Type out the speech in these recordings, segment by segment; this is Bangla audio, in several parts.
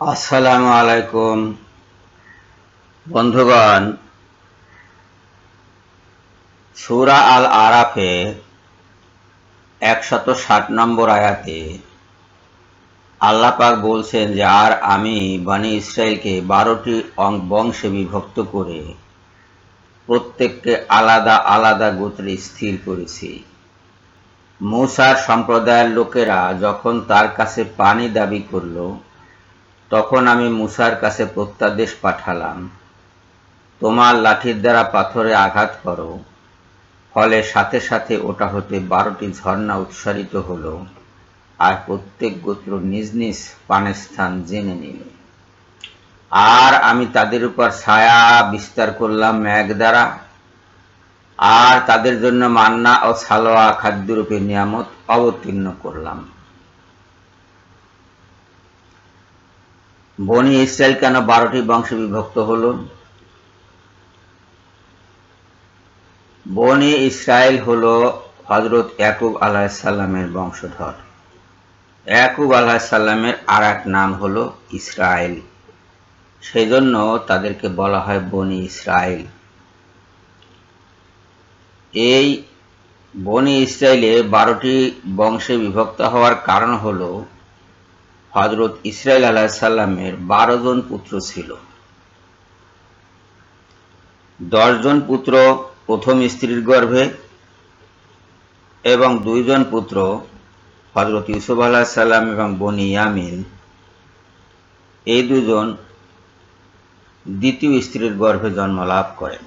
আসসালামু আলাইকুম। বন্ধুগণ, সূরা আল আরাফে একশত ষাট নম্বর আয়াতে আল্লাহ পাক বলছেন যে, আর আমি বানি ইসরায়েলকে বারোটি অং- বংশে বিভক্ত করে প্রত্যেককে আলাদা আলাদা গোত্রে স্থির করেছি। মূসার সম্প্রদায়ের লোকেরা যখন তার কাছে পানি দাবি করল তখন আমি মুসার কাছে প্রত্যাদেশ পাঠালাম, তোমার লাঠির দ্বারা পাথরে আঘাত করো। ফলে সাথে সাথে ওটা হতে বারোটি ঝর্ণা উৎসারিত হলো, আর প্রত্যেক গোত্র নিজ নিজ পানের স্থান জেনে নিল। আর আমি তাদের উপর ছায়া বিস্তার করলাম মেঘ দ্বারা, আর তাদের জন্য মান্না ও সালোয়া খাদ্যরূপে নিয়ামত অবতীর্ণ করলাম। বনি ইসরায়েল কেন বারোটি বংশে বিভক্ত হলো? বনি ইসরায়েল হলো হজরত ইয়াকুব আলাহিসাল্লামের বংশধর। ইয়াকুব আলাহিসাল্লামের আর এক নাম হলো ইসরায়েল। সেজন্য তাদেরকে বলা হয় বনি ইসরায়েল। এই বনি ইসরায়েলে বারোটি বংশে বিভক্ত হওয়ার কারণ হলো হজরত ইসরায়েল আলাহিসাল্লামের বারো জন পুত্র ছিল। দশজন পুত্র প্রথম স্ত্রীর গর্ভে এবং দুইজন পুত্র হজরত ইউসুফ আলাহিসাল্লাম এবং বনি ইয়ামিন। এই দুজন দ্বিতীয় স্ত্রীর গর্ভে জন্ম লাভ করেন।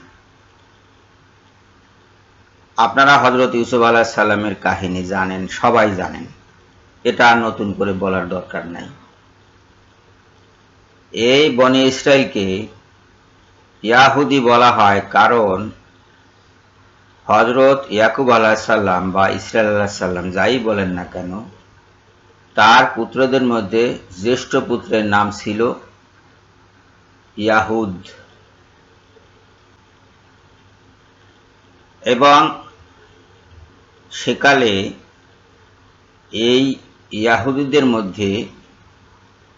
আপনারা হজরত ইউসুফ আলাহিসাল্লামের কাহিনী জানেন, সবাই জানেন। এটা নতুন করে বলার দরকার নাই। এই বনি ইসরায়েলকে ইয়াহুদি বলা হয় কারণ হজরত ইয়াকুব আলাহিসাল্লাম বা ইসরায়েল আলাহিসাল্লাম যাই বলেন না কেন, তার পুত্রদের মধ্যে জ্যেষ্ঠ পুত্রের নাম ছিল ইয়াহুদ। এবং সেকালে এই ইয়াহুদিদের মধ্যে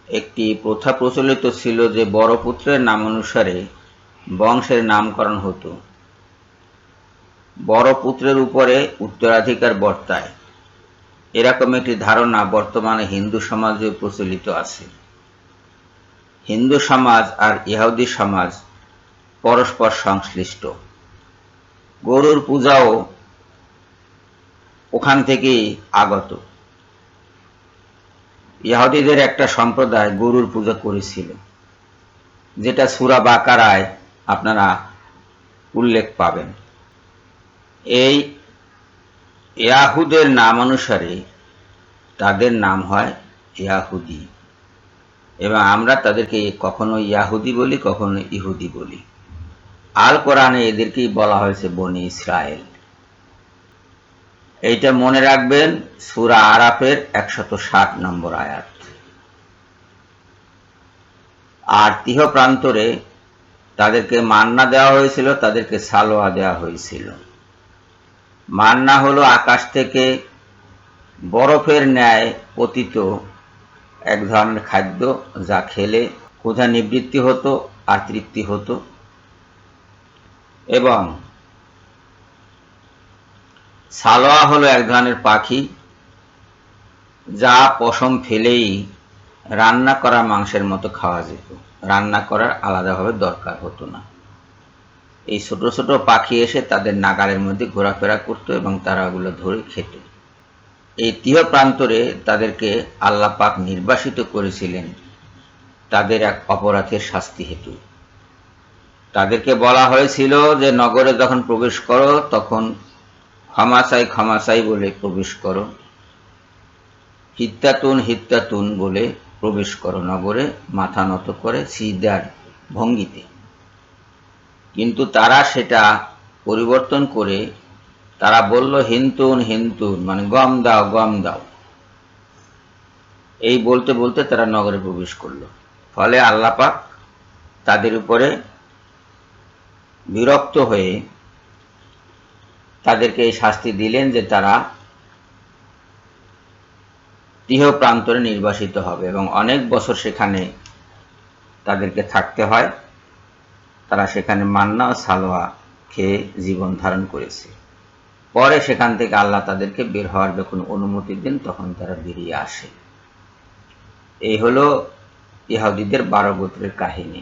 একটি প্রথা প্রচলিত ছিল যে বড় পুত্রের নাম অনুসারে বংশের নামকরণ হতো। বড় পুত্রের উপরে উত্তরাধিকার বর্তায়। এরকম একটি ধারণা বর্তমানে হিন্দু সমাজে প্রচলিত আছে। হিন্দু সমাজ আর ইহুদি সমাজ পরস্পর সংশ্লিষ্ট। গরুর পূজাও ওখান থেকেই আগত। ইহুদিদের একটা সম্প্রদায় গরুর পূজা করেছিল, যেটা সুরা বাকারায় আপনারা উল্লেখ পাবেন। এই ইয়াহুদের নাম অনুসারে তাদের নাম হয় ইয়াহুদি, এবং আমরা তাদেরকে কখনো ইয়াহুদি বলি, কখনো ইহুদি বলি। আল কোরআনে এদেরকেই বলা হয়েছে বনি ইসরায়েল। এইটা মনে রাখবেন, সুরা আরাফের একশত ষাট নম্বর আয়াত। আর তিহ প্রান্তরে তাদেরকে মান্না দেওয়া হয়েছিল, তাদেরকে সালোয়া দেওয়া হয়েছিল। মান্না হলো আকাশ থেকে বরফের ন্যায় পতিত এক ধরনের খাদ্য যা খেলে ক্ষুধা নিবৃত্তি হতো আর তৃপ্তি হতো। এবং সালোয়া হলো এক ধরনের পাখি যা পশম ফেলেই রান্না করা মাংসের মতো খাওয়া যেত। রান্না করার আলাদাভাবে দরকার হতো না। এই ছোট ছোট পাখি এসে তাদের নাগালের মধ্যে ঘোরাফেরা করতো এবং তারা ওগুলো ধরে খেত। এই তিহ প্রান্তরে তাদেরকে আল্লাহ পাক নির্বাসিত করেছিলেন তাদের এক অপরাধের শাস্তি হেতু। তাদেরকে বলা হয়েছিল যে নগরে যখন প্রবেশ করো, তখন ক্ষমাচাই ক্ষমাচাই বলে প্রবেশ করো। হিত্যাতুন হিত্যাতুন বলে প্রবেশ করো নগরে, মাথা নত করে সিদার ভঙ্গিতে। কিন্তু তারা সেটা পরিবর্তন করে, তারা বলল, হিন্তুন হিন্তুন মানে গম দাও গম দাও। এই বলতে বলতে তারা নগরে প্রবেশ করল। ফলে আল্লাপাক তাদের উপরে বিরক্ত হয়ে তাদেরকে এই শাস্তি দিলেন যে তারা তিহ প্রান্তরে নির্বাসিত হবে এবং অনেক বছর সেখানে তাদেরকে থাকতে হয়। তারা সেখানে মান্না সালোয়া খেয়ে জীবন ধারণ করেছে। পরে সেখান থেকে আল্লাহ তাদেরকে বের হওয়ার যখন অনুমতি দেন, তখন তারা বেরিয়ে আসে। এই হলো ইহাউদিদের বারো গোত্রের কাহিনী।